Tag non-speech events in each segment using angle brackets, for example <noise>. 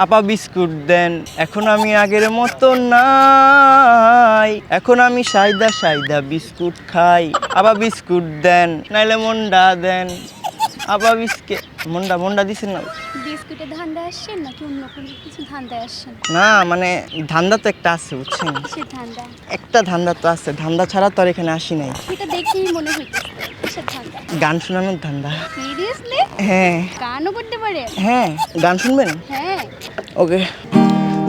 আপা বিস্কুট দেন এখন আমি আগের মতো নাই। এখন আমি সাইদা সাইদা বিস্কুট খাই। আবার বিস্কুট দেন নাইলে মন্ডা দেন। আবার বিস্কুট মন্ডা মন্ডা দিছেন না? বিস্কুটে ধান্দা আসছেন নাকি অন্য কোনো কিছু ধান্দায় আসছেন না মানে ধান্দা তো একটা আছে বুঝছেন? সে ধান্দা? একটা ধান্দা তো আছে ধান্দা ছাড়া তো আর এখানে আসি নাই। সেটা দেখেই মনে হইতেছে। কিসের ধান্দা গান শোনানোর ধান্দা সিরিয়াসলি হ্যাঁ গানও করতে পারে হ্যাঁ গান শুনবেন হ্যাঁ ओके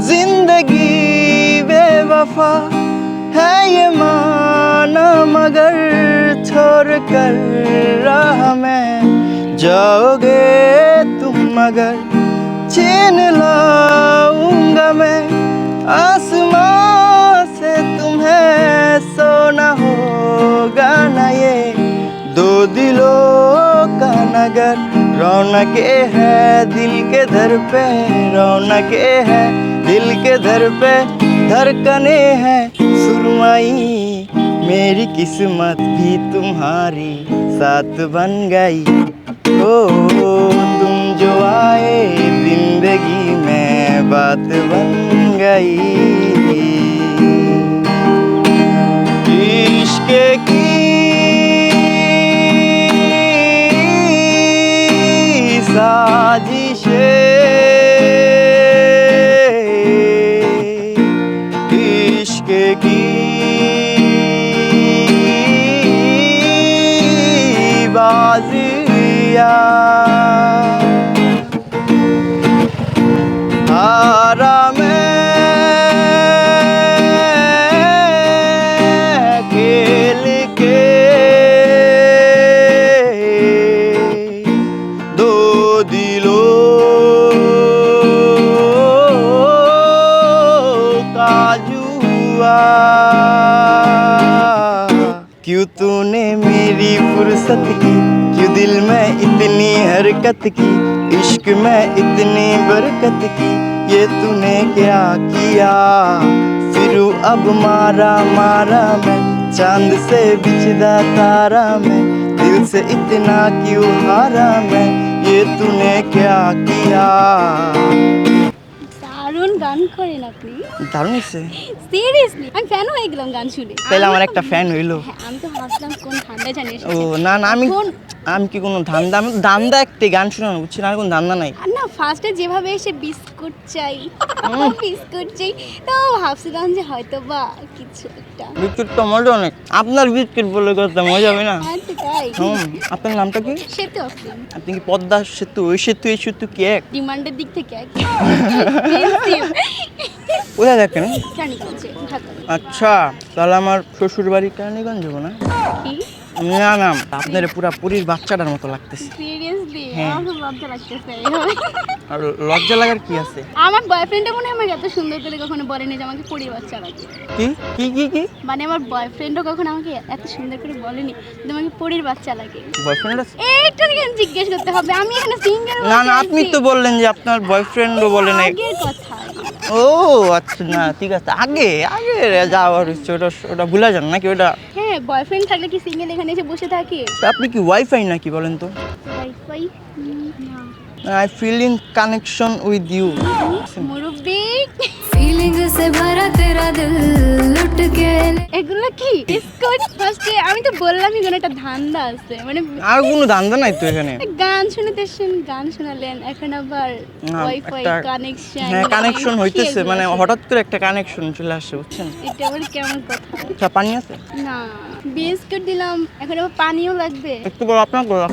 जिंदगी बेवफा है ये माना मगर छोड़ कर राह में जाओगे तुम मगर छीन लाऊंगा मैं आसमां से तुम्हें सोना होगा ना ये दो दिलों का नगर। रौनक है दिल के धर पे, रौनक है दिल के धर पे। धड़कने हैं सुरमई, मेरी किस्मत भी तुम्हारी साथ बन गई। ओ, तुम जो आए ज़िंदगी में बात बन गई। इश्क की मैं खेल के दो दिलों का जुआ। क्यों तूने मेरी फुर्सत की, क्यों दिल में इतनी हरकत की, इश्क में इतनी बरकत की? ये तूने क्या किया फिर अब मारा मारा मैं चांद से बिछदा तारा मैं दिल से इतना क्यों हारा मैं ये तूने क्या किया দারুণ গান করেন আপনি দারুণ হচ্ছে সিরিয়াসলি আমি ফ্যান হয়ে গেলাম গান শুনে তাহলে আমার আমি একটা তো- ফ্যান হইলো হ্যাঁ, আমি তো ভাবলাম কোন ঠান্ডা জানিস ও না না আমি কোন- আমি কি কোনো ধান্দা আমি ধান্দা একটি গান শোনানো বুঝছি না আর কোনো ধান্দা নাই। আর না ফার্স্টে যেভাবে এসে বিস্কুট চাই বিস্কুট চাই তো ভাবছিলাম যে হয়তো বা কিছু একটা। বিস্কুট তো মজা অনেক। আপনার বিস্কুট বলে কথা মজা হবে না। হ্যাঁ তাই। হুম আপনার নামটা কি? সেতু আপনি কি পদ্মা সেতু ওই সেতু এই সেতু কি এক? ডিমান্ডের দিক থেকে এক। <laughs> কোথায় ঢাকা। আচ্ছা তাহলে আমার শ্বশুর বাড়ি কেরানীগঞ্জ যাব না কি? না না আপনার পুরা পুরীর বাচ্চাটার মতো লাগতেছে। সিরিয়াসলি হ্যাঁ। আমার লজ্জা লাগতেছে। আর লজ্জা লাগার কি আছে? আমার বয়ফ্রেন্ডে মনে হয় আমাকে এত সুন্দর করে কখনো বলেনি যে আমাকে পরিবার চালাতে কি? কি কি কি? মানে আমার বয়ফ্রেন্ডও কখনো আমাকে এত সুন্দর করে বলেনি যে আমাকে পরির বাচ্চা লাগে। বয়ফ্রেন্ড আছে? এইটা কেন জিজ্ঞেস করতে হবে? আমি এখানে সিঙ্গেল না না আপনি তো বললেন যে আপনার বয়ফ্রেন্ডও বলে নাই। আগের কথা। ও আচ্ছা না ঠিক আছে। আগে আগে যাওয়ার ওটা ওটা ভুলে যান নাকি ওটা? হ্যাঁ বয়ফ্রেন্ড থাকলে কি সিঙ্গেল এখানে এসে বসে থাকি? আপনি কি ওয়াইফাই নাকি বলেন তো? Wifi I feeling connection with you মুরব্বি। ফিলিং সে ভরা তেরা দিল এগুলো কি? বিস্কুট? ফার্স্টে আমি তো বললামই কোনো একটা ধান্দা আছে মানে আর কোনো ধান্দা নাই তো এখানে? গান শুনতেছেন গান শোনালেন এখন আবার ওয়াইফাই কানেকশন হ্যাঁ কানেকশন হইতেছে মানে হঠাৎ করে একটা কানেকশন চলে আসছে বুঝছেন? এটা আবার কেমন কথা? আচ্ছা পানি আছে? না বিস্কুট দিলাম এখন আবার পানিও লাগবে। একটু বড় আপনার করো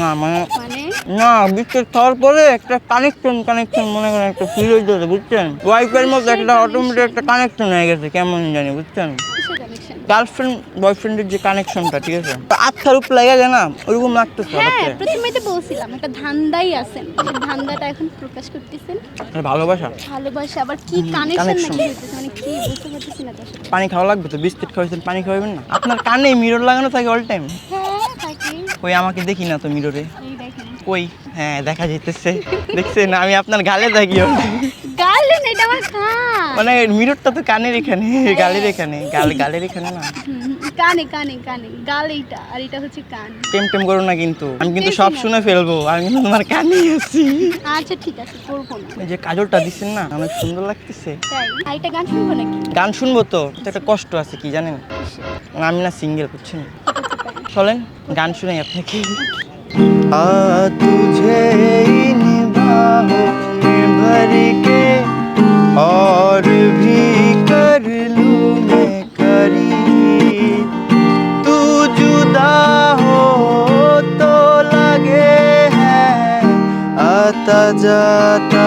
না মানে মানে? না বিস্কুট খাওয়ার পরে একটা কানেকশন কানেকশন মনে করেন একটা ফিল হইতেছে বুঝছেন? ওয়াইফের মধ্যে একটা অটোমেটিক একটা কানেকশন হয়ে গেছে কেমন জানি বুঝছেন গার্লফ্রেন্ড বয়ফ্রেন্ডের যে কানেকশনটা ঠিক আছে? আচ্ছার উপর লেগে না? ওরকম লাগতেছে হ্যাঁ তো বলছিলাম একটা ধান্দাই আছেন ধান্দাটা এখন প্রকাশ করতেছেন। ভালোবাসা? ভালোবাসা আবার কি কানেকশন নাকি মানে কি বুঝতে পারতেছি না পানি খাওয়া লাগবে তো? বিস্কিট খাওয়াইছেন পানি খাওয়াবেন না? আপনার কানে মিরর লাগানো থাকে অল টাইম হ্যাঁ থাকি। কই আমাকে দেখি না তো মিররে কই? হ্যাঁ দেখা যাইতেছে। দেখছেন? আমি আপনার গালে থাকি মানে মিররটা তো কানের এখানে গালের এখানে গাল গালের এখানে না কানে কানে কানে গাল এইটা আর এটা হচ্ছে কান টেম টেম করো না কিন্তু আমি কিন্তু বেশি সব না। শুনে ফেলবো আমি কিন্তু তোমার কানেই আছি আচ্ছা ঠিক আছে করবো না এই যে কাজলটা দিচ্ছেন না অনেক সুন্দর লাগতেছে তাই আর এটা গান শুনবো নাকি গান শুনবো তো তো একটা কষ্ট আছে কি জানেন আমি না সিঙ্গেল করছি না চলেন গান শুনাই আপনাকে आ तुझे इन बाहों में भर के और भी कर लू मैं करी तू जुदा हो तो लगे है आता जाता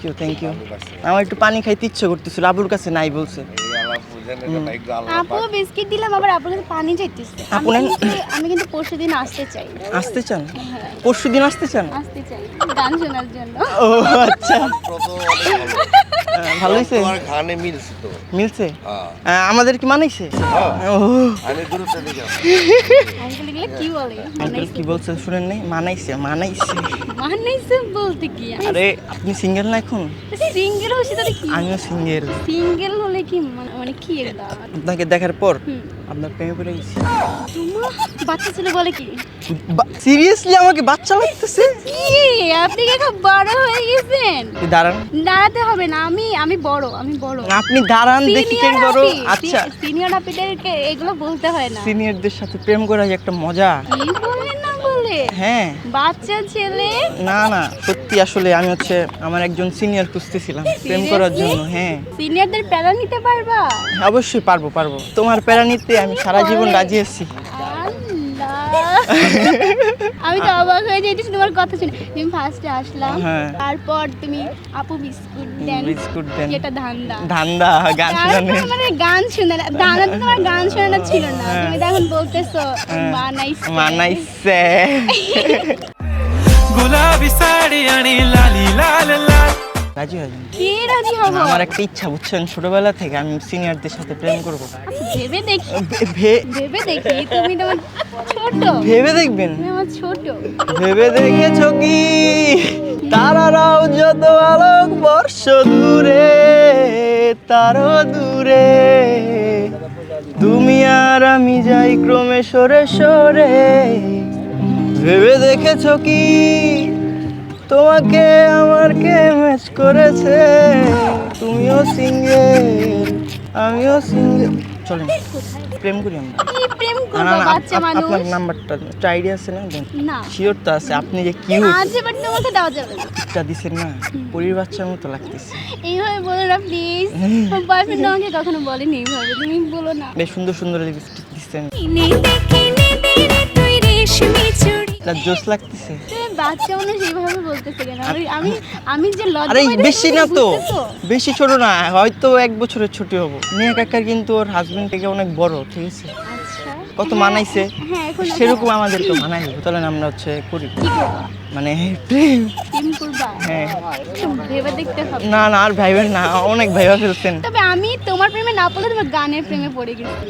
থ্যাংক ইউ থ্যাংক ইউ আমার একটু পানি খাইতে ইচ্ছে করতেছিল আবুর কাছে নাই বলছে। আপু বিস্কিট দিলাম আবার আপুর কাছে পানি চাইতেছে। আমি কিন্তু- আমি কিন্তু পরশু দিন আসতে চাই। আসতে চান? পরশু দিন আসতে চান? আসতে চাই গান শোনার জন্য। ও আচ্ছা। ভালো হয়েছে? তোমার গানে মিলছে তো। মিলছে? হ্যাঁ। আমাদের কি মানাইছে দিকে আঙ্কেল কি বলে? আঙ্কেল কি বলছে শুনেন নাই? মানাইছে মানাইছে। মানাইছে বলতে কি? আরে আপনি সিঙ্গেল না এখন? সিঙ্গেল হচ্ছে তাহলে কি? আমিও সিঙ্গেল। সিঙ্গেল হলে কি মানে- মানে কি আপনাকে দেখার পর আপনার প্রেমে পড়ে গেছি। তোমার বাচ্চা ছেলে বলে কি? সিরিয়াসলি আমাকে বাচ্চা লাগতেছে? কি আপনি কি খুব বড় হয়ে গেছেন? দাঁড়ান। দাঁড়াতে হবে না আমি আমি বড় আমি বড়। আপনি দাঁড়ান দেখি কে বড়? আচ্ছা। সিনিয়র আপিদেরকে এগুলো বলতে হয় না। সিনিয়রদের সাথে প্রেম করা একটা মজা। কি বলেন না বলে? হ্যাঁ। বাচ্চা ছেলে? না না সত্যি আসলে আমি হচ্ছে আমার একজন সিনিয়র খুঁজতেছিলাম <laughs> প্রেম করার জন্য হ্যাঁ। সিনিয়রদের প্যারা নিতে পারবা? অবশ্যই পারব পারব। তোমার প্যারা নিতে আমি সারা জীবন রাজি আছি। <laughs> আমি তো অবাক হয়ে যাই তোমার কথা শুনে। তুমি ফার্স্টে আসলাম হ্যাঁ। তারপর তুমি আপু বিস্কুট দেন বিস্কুট দেন। এটা ধান্দা। ধান্দা গান শোনানো মানে গান শোনানো ধান্দা তো তোমার গান শোনানো ছিল না। হ্যাঁ। তুমি তখন বলতেছো হ্যাঁ। মানাইছে মানাইছে <laughs> গোলাপি শাড়ি আনি লালি লাল লাল। রাজি হয়ে যান কে রাজি হব? আমার একটা ইচ্ছা বুঝছেন? ছোটবেলা থেকে আমি সিনিয়রদের সাথে প্রেম করব। ভেবে দেখি। ভেবে দেখি তুমি তোমার ছোট। ভেবে দেখবেন? আমার ছোট। ভেবে দেখেছ কি? তারারাও যত আলোক বর্ষ দূরে তারও দূরে। তুমি আর আমি যাই ক্রমে সরে সরে। ভেবে দেখেছ কি? তোমাকে আমার কে ম্যাচ করেছে? তুমিও সিঙ্গেল আমিও সিঙ্গেল চলেন প্রেম করি আমরা। প্রেম না, করব না, না, বাচ্চা মানুষ? আপনার নাম্বারটা একটা আইডিয়া আছে না? দেন। না। শিওর তো আছে আপনি যে কিউট আছে বাট তোমাকে দেওয়া যাবে না। টা দিছেন না? পরির বাচ্চার মতো লাগতেছে। এইভাবে বলো না প্লিজ বয়ফ্রেন্ড আমাকে কখনো বলেনি এইভাবে তুমি বলো না। বেশ সুন্দর সুন্দর লিপস্টিক দিচ্ছেন তুই রেশমি চুড়ি লাগতেছে? বাচ্চা মানুষ এইভাবে বলতেছে কেন? আমি আমি যে লজ্জা আরে বেশি না তো। বেশি ছোট না হয়তো এক বছরের ছোট হব। মেয়ে কাকার কিন্তু ওর হাজবেন্ড থেকে অনেক বড় ঠিক আছে? আচ্ছা। কত হ্যাঁ, মানাইছে? হ্যাঁ সেরকম আমাদেরকে মানাই তাহলে আমরা হচ্ছে করি। মানে প্রেম। হ্যাঁ। একটু ভেবে দেখতে হবে। না না আর ভাইবেন না অনেক ভাইবা ফেলছেন। তবে আমি তোমার প্রেমে না পড়লে তোমার গানের প্রেমে পড়ে গেছি।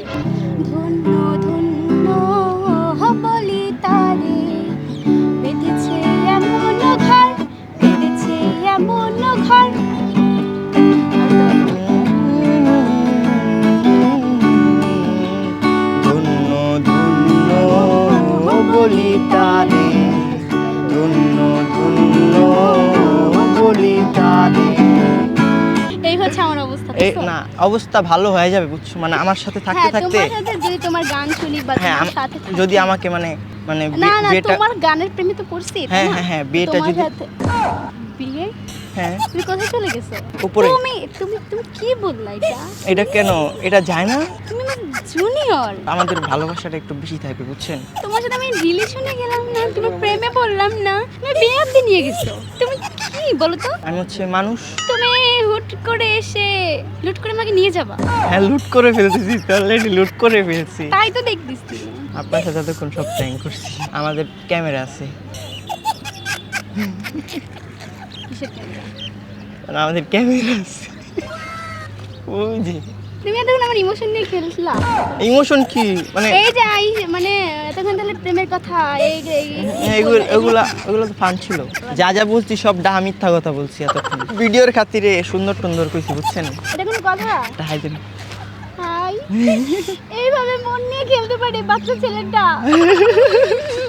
অবস্থা ভালো হয়ে যাবে বুঝছ? মানে আমার সাথে থাকতে হ্যাঁ থাকতে যদি তোমার গান শুনি বা হ্যাঁ তোমার সাথে যদি আমাকে মানে মানে না না বিয়েটা তোমার গানের প্রেমে তো পড়ছি হ্যাঁ, হ্যাঁ, হ্যাঁ, বিয়েটা যদি- বিয়ে? হ্যাঁ। তুমি কোথায় চলে গেছো? উপরে। তুমি তুমি তুমি কি বললা এটা? এটা কেন? এটা যায় না? তুমি জুনিয়র আমাদের ভালোবাসাটা একটু বেশি থাকবে বুঝছেন? তোমার সাথে আমি রিলেশনে গেলাম না প্রেমে পড়লাম না। তুমি বিয়ে নিয়ে গেছো। তুমি কি বলো তো? আমি হচ্ছে মানুষ। তুমি করে এসে লুট করে আমাকে নিয়ে যাবা? হ্যাঁ লুট করে ফেলতেছি অলরেডি লুট করে ফেলছি। তাই তো দেখতেছি। আপনার সাথে এতক্ষণ সব প্র্যাঙ্ক করছি। আমাদের ক্যামেরা আছে। আমাদের ক্যামেরা আছে। ওই যে। তুমি এতক্ষণ আমার ইমোশন নিয়ে খেলছিলা ইমোশন কি? মানে এই যে আই মানে এতক্ষণ তাহলে প্রেমের কথা এই এই- এগুলো এগুলা এগুলো তো ফান ছিল। যা যা বলছি সব ডাহা মিথ্যা কথা বলছি এতক্ষণ। ভিডিওর খাতিরে সুন্দর সুন্দর কইছি বুঝছেন? এটা কোনো কথা? ডাহাই দিন। হাই। এইভাবে মন নিয়ে খেলতে পারে বাচ্চা ছেলেটা। <laughs>